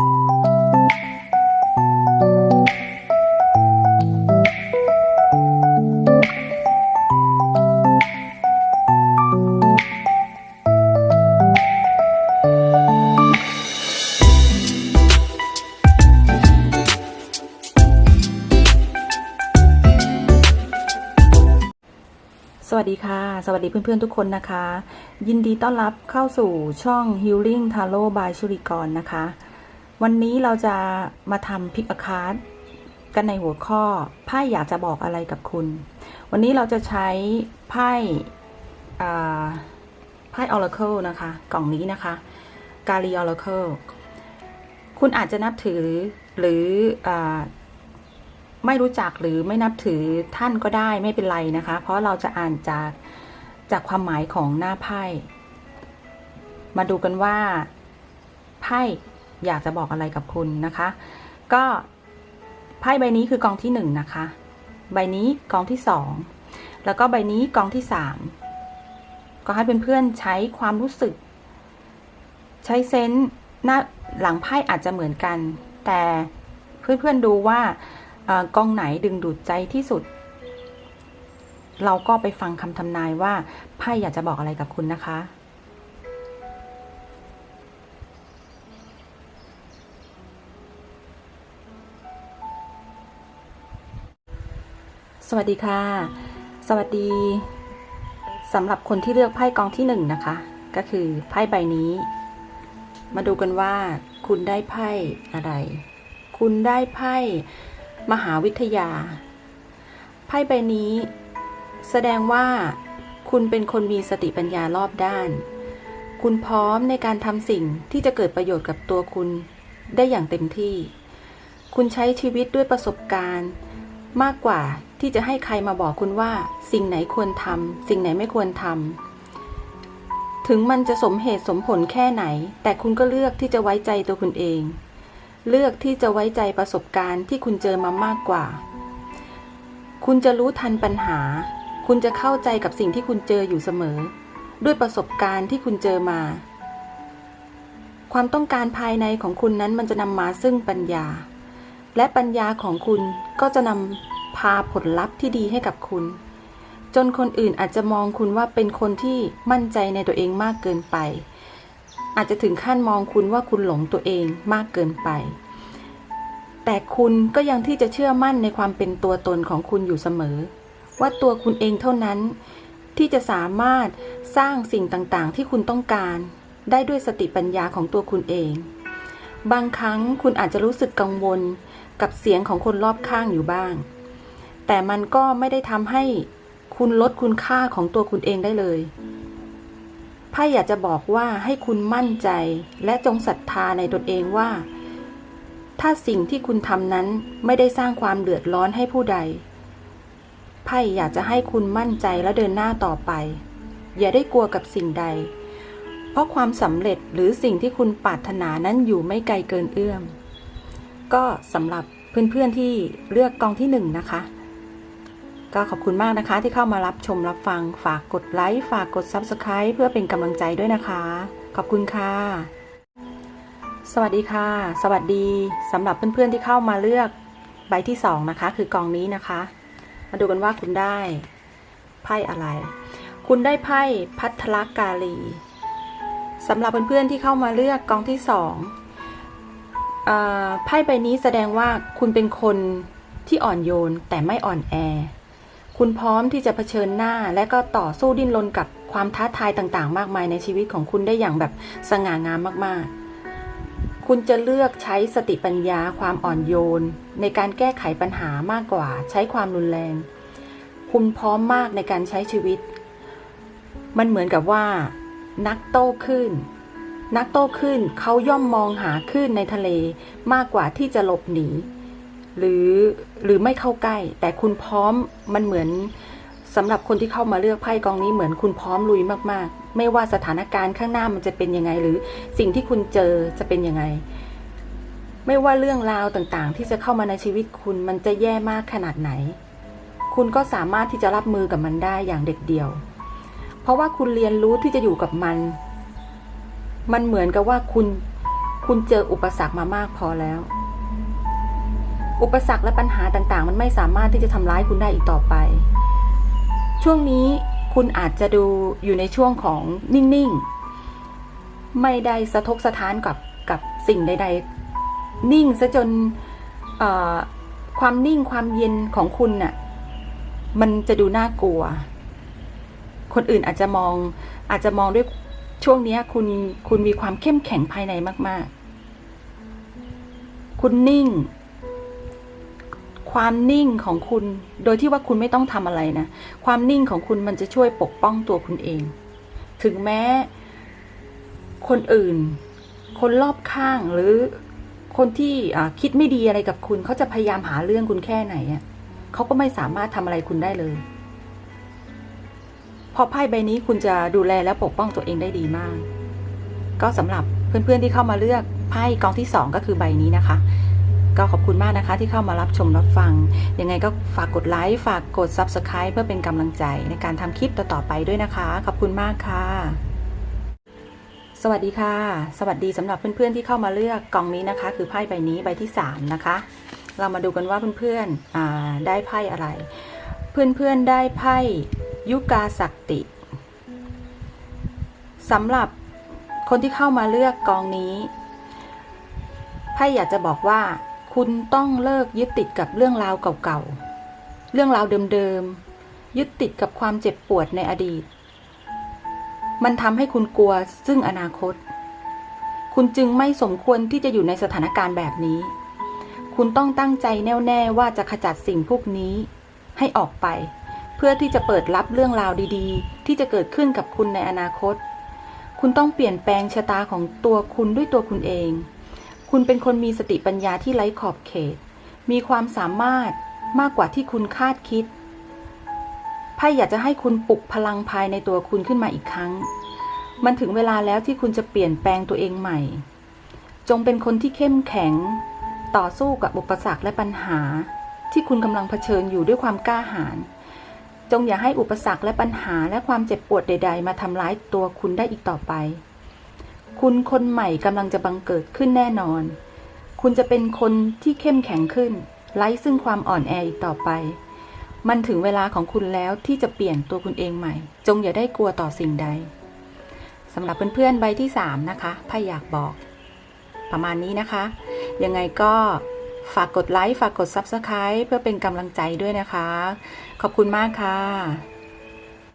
สวัสดีค่ะ สวัสดีเพื่อนๆทุกคนนะคะ ยินดีต้อนรับเข้าสู่ช่อง Healing Tarot by ชุริกรนะคะ วันนี้เราจะมาทำพิกอาคาร์ดกันในหัวข้อไพ่อยากจะบอกอะไรกับคุณ วันนี้เราจะใช้ไพ่อ่าไพ่ Oracle นะคะ กล่องนี้นะคะกาลี Oracle คุณอาจจะนับถือหรืออไม่รู้จักหรือไม่นับถือท่านก็ได้ไม่เป็นไรนะคะ เพราะเราจะอ่านจากจากความหมายของหน้าไพ่ มาดูกันว่าไพ่ อยากจะบอกอะไรกับคุณนะคะ ก็ไพ่ใบนี้คือกองที่หนึ่งนะคะ ใบนี้กองที่สองแล้วก็ใบนี้กองที่สามก็ให้เพื่อนๆใช้ความรู้สึก ใช้เซนส์หน้าหลังไพ่อาจจะเหมือนกัน แต่เพื่อนๆดูว่าอกองไหนดึงดูดใจที่สุด เราก็ไปฟังคำทำนายว่าไพ่อยากจะบอกอะไรกับคุณนะคะ สวัสดีค่ะ สวัสดีสำหรับคนที่เลือกไพ่กองที่หนึ่งนะคะ ก็คือไพ่ใบนี้ มาดูกันว่า คุณได้ไพ่อะไร คุณได้ไพ่มหาวิทยา ไพ่ใบนี้ แสดงว่า คุณเป็นคนมีสติปัญญารอบด้าน คุณพร้อมในการทำสิ่งที่จะเกิดประโยชน์กับตัวคุณได้อย่างเต็มที่ คุณใช้ชีวิตด้วยประสบการณ์มากกว่า ที่จะให้ใครมาบอกคุณว่า สิ่งไหนควรทำสิ่งไหนไม่ควรทำถึงมันจะสมเหตุสมผลแค่ไหน แต่คุณก็เลือกที่จะไว้ใจตัวคุณเอง เลือกที่จะไว้ใจประสบการณ์ที่คุณเจอมามากกว่า คุณจะรู้ทันปัญหา คุณจะเข้าใจกับสิ่งที่คุณเจออยู่เสมอ ด้วยประสบการณ์ที่คุณเจอมา ความต้องการภายในของคุณนั้นมันจะนำมาซึ่งปัญญา และปัญญาของคุณก็จะนำ พาผลลัพธ์ที่ดีให้กับคุณ จนคนอื่นอาจจะมองคุณว่าเป็นคนที่มั่นใจในตัวเองมากเกินไป อาจจะถึงขั้นมองคุณว่าคุณหลงตัวเองมากเกินไป แต่คุณก็ยังที่จะเชื่อมั่นในความเป็นตัวตนของคุณอยู่เสมอ ว่าตัวคุณเองเท่านั้น ที่จะสามารถสร้างสิ่งต่างๆ ที่คุณต้องการ ได้ด้วยสติปัญญาของตัวคุณเอง บางครั้งคุณอาจจะรู้สึกกังวลกับเสียงของคนรอบข้างอยู่บ้าง แต่มันก็ไม่ได้ทำให้คุณลดคุณค่าของตัวคุณเองได้เลยไพ่อยากจะบอกว่าให้คุณมั่นใจและจงศรัทธาในตนเองว่า ถ้าสิ่งที่คุณทำนั้นไม่ได้สร้างความเดือดร้อนให้ผู้ใดไพ่อยากจะให้คุณมั่นใจและเดินหน้าต่อไป อย่าได้กลัวกับสิ่งใด เพราะความสำเร็จหรือสิ่งที่คุณปรารถนานั้นอยู่ไม่ไกลเกินเอื้อม ก็สำหรับเพื่อนๆที่เลือกกองที่หนึ่งนะคะ ก็ขอบคุณมากนะคะที่เข้ามารับชมรับฟัง ฝากกดไลค์ ฝากกด Subscribe เพื่อเป็นกำลังใจด้วยนะคะ ขอบคุณค่ะ สวัสดีค่ะ สวัสดีสำหรับเพื่อนๆที่เข้ามาเลือกใบที่สองนะคะ คือกองนี้นะคะ มาดูกันว่าคุณได้ไพ่อะไร คุณได้ไพ่พัทรกาลีสำหรับเพื่อนๆที่เข้ามาเลือกกองที่สองไพ่ใบนี้แสดงว่าคุณเป็นคนที่อ่อนโยนแต่ไม่อ่อนแอ คุณพร้อมที่จะเผชิญหน้า และก็ต่อสู้ดิ้นรนกับความท้าทายต่างๆ มากมายในชีวิตของคุณได้อย่างแบบสง่างามมากๆ คุณจะเลือกใช้สติปัญญาความอ่อนโยน ในการแก้ไขปัญหามากกว่า ใช้ความรุนแรง คุณพร้อมมากในการใช้ชีวิต มันเหมือนกับว่า นักโต้คลื่นนักโต้คลื่นเขาย่อมมองหาคลื่นในทะเลมากกว่าที่จะหลบหนี หรือหรือไม่เข้าใกล้ แต่คุณพร้อมมันเหมือนสำหรับคนที่เข้ามาเลือกไพ่กองนี้เหมือนคุณพร้อมลุยมากๆ ไม่ว่าสถานการณ์ข้างหน้ามันจะเป็นยังไง หรือสิ่งที่คุณเจอจะเป็นยังไง ไม่ว่าเรื่องราวต่างๆ ที่จะเข้ามาในชีวิตคุณมันจะแย่มากขนาดไหน คุณก็สามารถที่จะรับมือกับมันได้อย่างเด็ดเดี่ยว เพราะว่าคุณเรียนรู้ที่จะอยู่กับมัน มันเหมือนกับว่าคุณคุณคุณเจออุปสรรคมามากพอแล้ว อุปสรรคและปัญหาต่างๆ มันไม่สามารถที่จะทำร้ายคุณได้อีกต่อไป ช่วงนี้คุณอาจจะดูอยู่ในช่วงของนิ่งๆ ไม่ได้สะทกสะท้านกับกับสิ่งใด ๆ นิ่งซะจนความนิ่งความเย็นของคุณน่ะมันจะดูน่ากลัว คนอื่นอาจจะมองอาจจะมองด้วยช่วงนี้คุณคุณมีความเข้มแข็งภายในมาก ๆ คุณนิ่ง ความนิ่งของคุณโดยที่ว่าคุณไม่ต้องทำอะไรนะ ความนิ่งของคุณมันจะช่วยปกป้องตัวคุณเอง ถึงแม้ คนอื่น คนรอบข้างหรือคนที่คิดไม่ดีอะไรกับคุณ เขาจะพยายามหาเรื่องคุณแค่ไหนเขาก็ไม่สามารถทำอะไรคุณได้เลยพราะไพ่ใบนี้คุณจะดูแลและปกป้องตัวเองได้ดีมาก ก็สำหรับเพื่อนๆที่เข้ามาเลือกไพ่กองที่สองก็คือใบนี้นะคะ ก็ขอบคุณมากนะคะที่เข้ามารับชมรับฟัง ยังไงก็ฝากกดไลค์ ฝากกด Subscribe เพื่อเป็นกำลังใจในการทำคลิปต่อๆไปด้วยนะคะ ขอบคุณมากค่ะ สวัสดีค่ะ สวัสดีสำหรับเพื่อนๆที่เข้ามาเลือกกองนี้นะคะ คือไพ่ใบนี้ใบที่สามนะคะ เรามาดูกันว่าเพื่อนๆอ่าได้ไพ่อะไร เพื่อนๆได้ไพ่ยุกาศักติสำหรับคนที่เข้ามาเลือกกองนี้ไพ่อยากจะบอกว่า คุณต้องเลิกยึดติดกับเรื่องราวเก่าๆ เรื่องราวเดิมๆ ยึดติดกับความเจ็บปวดในอดีต มันทำให้คุณกลัวซึ่งอนาคต คุณจึงไม่สมควรที่จะอยู่ในสถานการณ์แบบนี้ คุณต้องตั้งใจแน่วแน่ว่าจะขจัดสิ่งพวกนี้ ให้ออกไป เพื่อที่จะเปิดรับเรื่องราวดีๆ ที่จะเกิดขึ้นกับคุณในอนาคต คุณต้องเปลี่ยนแปลงชะตาของตัวคุณด้วยตัวคุณเอง คุณเป็นคนมีสติปัญญาที่ไร้ขอบเขต มีความสามารถมากกว่าที่คุณคาดคิดไพ่อยากจะให้คุณปลุกพลังภายในตัวคุณขึ้นมาอีกครั้ง มันถึงเวลาแล้วที่คุณจะเปลี่ยนแปลงตัวเองใหม่ จงเป็นคนที่เข้มแข็ง ต่อสู้กับอุปสรรคและปัญหา ที่คุณกำลังเผชิญอยู่ด้วยความกล้าหาญ จงอย่าให้อุปสรรคและปัญหาและความเจ็บปวดใด ๆ มาทำร้ายตัวคุณได้อีกต่อไป คุณคนใหม่กำลังจะบังเกิดขึ้นแน่นอน คุณจะเป็นคนที่เข้มแข็งขึ้น ไร้ซึ่งความอ่อนแออีกต่อไป มันถึงเวลาของคุณแล้วที่จะเปลี่ยนตัวคุณเองใหม่ จงอย่าได้กลัวต่อสิ่งใดสำหรับเพื่อนๆใบที่ 3 นะคะไพ่อยากบอก ประมาณนี้นะคะ ยังไงก็ฝากกดไลค์ ฝากกด Subscribe เพื่อเป็นกำลังใจด้วยนะคะ ขอบคุณมากค่ะ